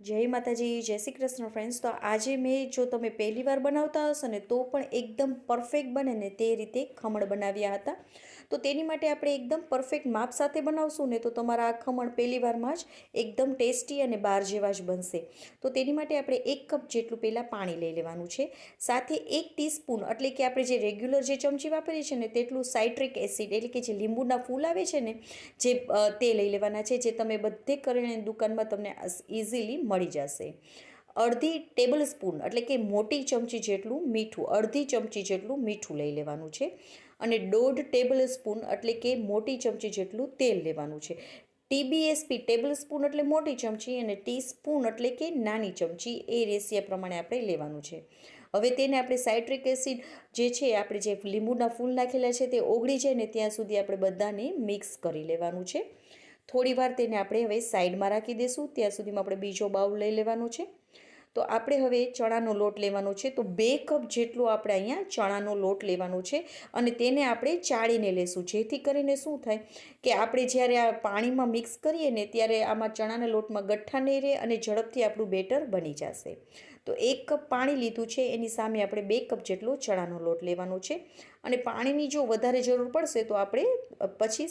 જય માતાજી, જય શ્રી કૃષ્ણ ફ્રેન્ડ્સ તો આજે મેં જો તમે પહેલી વાર બનાવતા હશો ને, તો પણ એકદમ પરફેક્ટ બને ને તે રીતે ખમણ બનાવ્યા હતા. તો તેની માટે આપણે એકદમ પરફેક્ટ માપ સાથે બનાવશું ને, તો તમારા આ ખમણ પહેલી વારમાં જ એકદમ ટેસ્ટી અને બાર જેવા જ બનશે. તો તેની માટે આપણે એક કપ જેટલું પહેલાં પાણી લઈ લેવાનું છે. સાથે એક ટીસ્પૂન એટલે કે આપણે જે રેગ્યુલર જે ચમચી વાપરીએ છીએ ને, તેટલું સાઇટ્રિક એસિડ એટલે કે જે લીંબુના ફૂલ આવે છે ને, જે તે લઈ લેવાના છે, જે તમે બધે કરીને દુકાનમાં તમને ઇઝીલી મળી જશે. અડધી ટેબલ સ્પૂન એટલે કે મોટી ચમચી જેટલું મીઠું, અડધી ચમચી જેટલું મીઠું લઈ લેવાનું છે અને દોઢ ટેબલ સ્પૂન એટલે કે મોટી ચમચી જેટલું તેલ લેવાનું છે. ટીબીએસપી ટેબલ સ્પૂન એટલે મોટી ચમચી અને ટી સ્પૂન એટલે કે નાની ચમચી એ રેશિયા પ્રમાણે આપણે લેવાનું છે. હવે તેને આપણે સાઇટ્રિક એસિડ જે છે, આપણે જે લીંબુના ફૂલ નાખેલા છે તે ઓગળી જાય ને ત્યાં સુધી આપણે બધાને મિક્સ કરી લેવાનું છે. થોડી વાર તેને આપણે હવે સાઈડમાં રાખી દઈશું ત્યાં સુધીમાં આપણે બીજો બાઉલ લઈ લેવાનો છે. તો આપણે હવે ચણાનો લોટ લેવાનો છે. તો બે કપ જેટલો આપણે અહીંયા ચણાનો લોટ લેવાનો છે અને તેને આપણે ચાળીને લેશું. જેથી કરીને શું થાય કે આપણે જ્યારે આ પાણીમાં મિક્સ કરીએ ને ત્યારે આમાં ચણાના લોટમાં ગઠ્ઠા નહીં રહે અને ઝડપથી આપણું બેટર બની જશે. તો એક કપ પાણી લીધું છે, એની સામે આપણે બે કપ જેટલો ચણાનો લોટ લેવાનો છે. અને પાણીની જો વધારે જરૂર પડશે તો આપણે પછી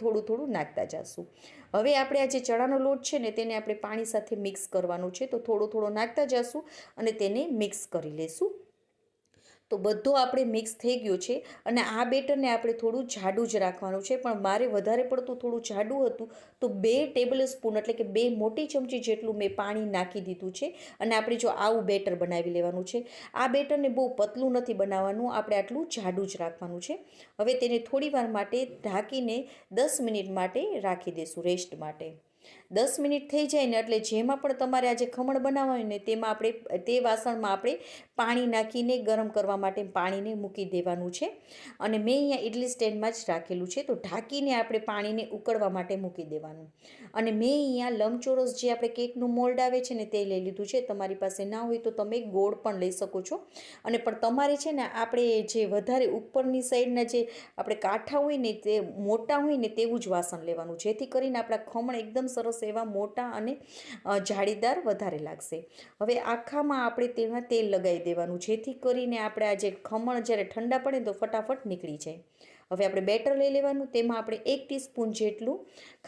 થોડું થોડું નાખતા જઈશું હવે આપણે આ જે ચણાનો લોટ છે ને, તેને આપણે પાણી સાથે મિક્સ કરવાનું છે. તો થોડો થોડો નાખતા જઈશું અને તેને મિક્સ કરી લેશું. તો બધો આપણે મિક્સ થઈ ગયો છે અને આ બેટરને આપણે થોડું જાડું જ રાખવાનું છે. પણ મારે વધારે પડતું થોડું જાડું હતું તો બે ટેબલ સ્પૂન એટલે કે બે મોટી ચમચી જેટલું મેં પાણી નાખી દીધું છે. અને આપણે જો આવું બેટર બનાવી લેવાનું છે. આ બેટરને બહુ પતલું નથી બનાવવાનું, આપણે આટલું જાડું જ રાખવાનું છે. હવે તેને થોડીવાર માટે ઢાંકીને દસ મિનિટ માટે રાખી દઈશું રેસ્ટ માટે. દસ મિનિટ થઈ જાય ને એટલે જેમાં પણ તમારે આજે ખમણ બનાવવા હોય ને તેમાં આપણે, તે વાસણમાં આપણે પાણી નાખીને ગરમ કરવા માટે પાણીને મૂકી દેવાનું છે. અને મેં અહીંયા ઇડલી સ્ટેન્ડમાં જ રાખેલું છે, તો ઢાંકીને આપણે પાણીને ઉકળવા માટે મૂકી દેવાનું. અને મેં અહીંયા લંબચોરસ જે આપણે કેકનું મોલ્ડ આવે છે ને તે લઈ લીધું છે, તમારી પાસે ના હોય તો તમે ગોળ પણ લઈ શકો છો. અને પણ તમારે છે ને આપણે જે વધારે ઉપરની સાઈડના જે આપણે કાંઠા હોય ને તે મોટા હોય ને તેવું જ વાસણ લેવાનું, જેથી કરીને આપણા ખમણ એકદમ સરસ એવા મોટા અને જાળીદાર વધારે લાગશે. હવે આખામાં આપણે તેમાં તેલ લગાવી દેવાનું, જેથી કરીને આપણે આ જે ખમણ જ્યારે ઠંડા પડે તો ફટાફટ નીકળી જાય. હવે આપણે બેટર લઈ લેવાનું, તેમાં આપણે એક ટીસ્પૂન જેટલું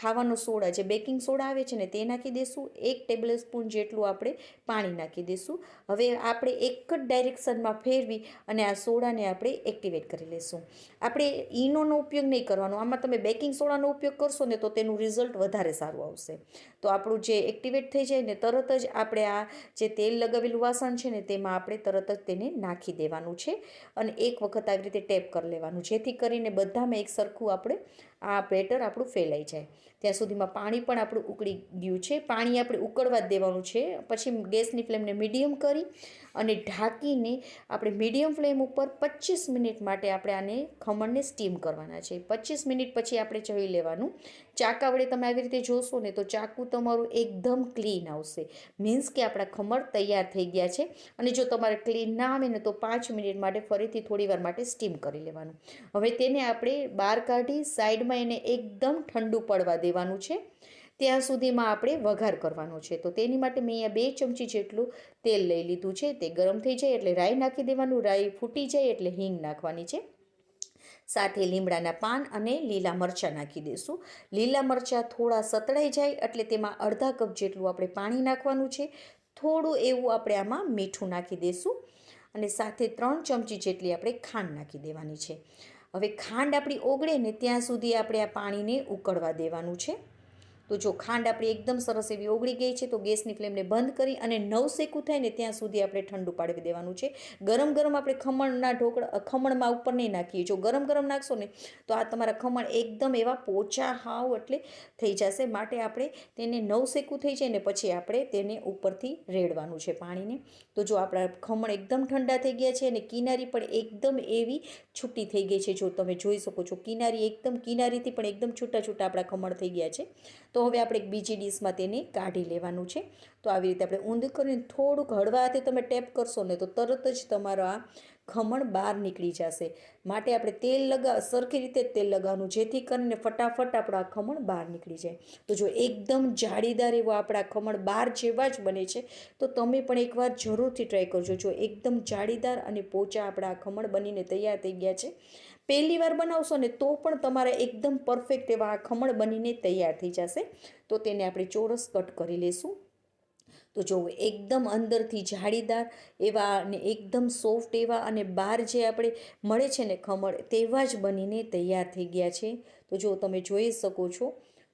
ખાવાનો સોડા, જે બેકિંગ સોડા આવે છે ને, તે નાખી દઈશું એક ટેબલ સ્પૂન જેટલું આપણે પાણી નાખી દઈશું હવે આપણે એક જ ડાયરેક્શનમાં ફેરવી અને આ સોડાને આપણે એક્ટિવેટ કરી લઈશું આપણે ઈનોનો ઉપયોગ નહીં કરવાનો. આમાં તમે બેકિંગ સોડાનો ઉપયોગ કરશો ને, તો તેનું રિઝલ્ટ વધારે સારું આવશે. તો આપણું જે એક્ટિવેટ થઈ જાય ને, તરત જ આપણે આ જે તેલ લગાવેલું વાસણ છે ને, તેમાં આપણે તરત જ તેને નાખી દેવાનું છે. અને એક વખત આવી રીતે ટેપ કરી લેવાનું, જેથી કરીને બધામાં એક સરખું આપણે આ બેટર આપણું ફેલાઈ જાય. ત્યાં સુધીમાં પાણી પણ આપણું ઉકળી ગયું છે. પાણી આપણે ઉકળવા દેવાનું છે. પછી ગેસની ફ્લેમને મીડિયમ કરી અને ઢાંકીને આપણે મીડિયમ ફ્લેમ ઉપર પચીસ મિનિટ માટે આપણે આને ખમણને સ્ટીમ કરવાના છે. પચીસ મિનિટ પછી આપણે જોઈ લેવાનું. ચાકા વડે તમે આવી રીતે જોશો ને તો ચાકુ તમારું એકદમ ક્લીન આવશે. મીન્સ કે આપણા ખમણ તૈયાર થઈ ગયા છે. અને જો તમારે ક્લીન ના આવે ને તો પાંચ મિનિટ માટે ફરીથી થોડી વાર માટે સ્ટીમ કરી લેવાનું. હવે તેને આપણે બહાર કાઢી સાઈડમાં એને એકદમ ઠંડુ પડવા દેવાનું છે. ત્યાં સુધીમાં આપણે વઘાર કરવાનો છે. તો તેની માટે મેં અહીંયા બે ચમચી જેટલું તેલ લઈ લીધું છે. તે ગરમ થઈ જાય એટલે રાઈ નાખી દેવાનું. રાઈ ફૂટી જાય એટલે હિંગ નાખવાની છે. સાથે લીમડાના પાન અને લીલા મરચાં નાખી દઈશું. લીલા મરચાં થોડા સતળાઈ જાય એટલે તેમાં અડધા કપ જેટલું આપણે પાણી નાખવાનું છે. થોડું એવું આપણે આમાં મીઠું નાખી દઈશું. અને સાથે ત્રણ ચમચી જેટલી આપણે ખાંડ નાખી દેવાની છે. હવે ખાંડ આપણી ઓગળે ને ત્યાં સુધી આપણે આ પાણીને ઉકળવા દેવાનું છે. તો જો ખાંડ આપણી એકદમ સરસ એવી ઓગળી ગઈ છે, તો ગેસની ફ્લેમને બંધ કરી અને નવ શેકું થાય ને ત્યાં સુધી આપણે ઠંડુ પાડવી દેવાનું છે. ગરમ ગરમ આપણે ખમણના ઢોકળા ખમણમાં ઉપર નહીં નાખીએ. જો ગરમ ગરમ નાખશો ને, તો આ તમારા ખમણ એકદમ એવા પોચા હાવ એટલે થઈ જશે. માટે આપણે તેને નવ શેકું થઈ જાય ને પછી આપણે તેને ઉપરથી રેડવાનું છે પાણીને. તો જો આપણા ખમણ એકદમ ઠંડા થઈ ગયા છે અને કિનારી પણ એકદમ એવી છૂટી થઈ ગઈ છે. જો તમે જોઈ શકો છો, કિનારી એકદમ, કિનારીથી પણ એકદમ છૂટા છૂટા આપણા ખમણ થઈ ગયા છે. તો તો હવે આપણે એક બીજી ડીશમાં તેને કાઢી લેવાનું છે. તો આવી રીતે આપણે ઊંધ કરીને થોડુંક હળવા તમે ટેપ કરશો ને તો તરત જ તમારો આ ખમણ બહાર નીકળી જશે. માટે આપણે તેલ લગા, સરખી રીતે તેલ લગાવવાનું, જેથી કરીને ફટાફટ આપણો ખમણ બહાર નીકળી જાય. તો જો એકદમ જાળીદાર એવો આપણા ખમણ બહાર જેવા જ બને છે, તો તમે પણ એકવાર જરૂરથી ટ્રાય કરજો. જો એકદમ જાળીદાર અને પોચા આપણા ખમણ બનીને તૈયાર થઈ ગયા છે પહેલી વાર બનાવશો ને તો પણ તમારા એકદમ પરફેક્ટ એવા આ ખમણ બનીને તૈયાર થઈ જશે. તો તેને આપણે ચોરસ કટ કરી લઈશું તો જો એકદમ અંદરથી જાળીદાર એવા અને એકદમ સોફ્ટ એવા અને બહાર જે આપણે મળે છે ને ખમણ તેવા જ બનીને તૈયાર થઈ ગયા છે. તો જો તમે જોઈ શકો છો,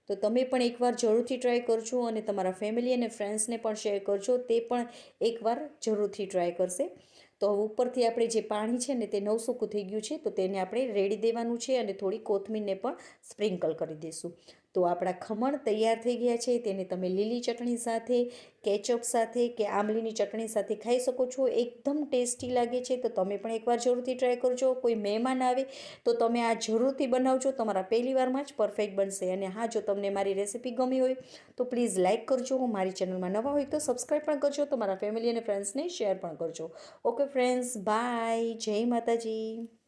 તો તમે પણ એકવાર જરૂરથી ટ્રાય કરજો અને તમારા ફેમિલી અને ફ્રેન્ડ્સને પણ શેર કરજો, તે પણ એકવાર જરૂરથી ટ્રાય કરશે. તો ઉપરથી આપણે જે પાણી છે ને તે નવસૂકું થઈ ગયું છે, તો તેને આપણે રેડી દેવાનું છે અને થોડી કોથમીરને પણ સ્પ્રિંકલ કરી દઈશું તો આપણા ખમણ તૈયાર થઈ ગયા છે, તેને તમે લીલી ચટણી સાથે કેચઅપ સાથે કે આંબલીની ચટણી સાથે ખાઈ શકો છો. એકદમ ટેસ્ટી લાગે છે, તો તમે પણ એકવાર જરૂરથી ટ્રાય કરજો. કોઈ મહેમાન આવે તો તમે આ જરૂરથી બનાવજો. તમારા પહેલી વારમાં જ પરફેક્ટ બનશે. અને હા, જો તમને મારી રેસિપી ગમી હોય તો પ્લીઝ લાઇક કરજો. મારી ચેનલમાં નવા હોય તો સબસ્ક્રાઈબ પણ કરજો. તમારા ફેમિલી અને ફ્રેન્ડ્સને શેર પણ કરજો. Okay friends, bye. જય માતાજી.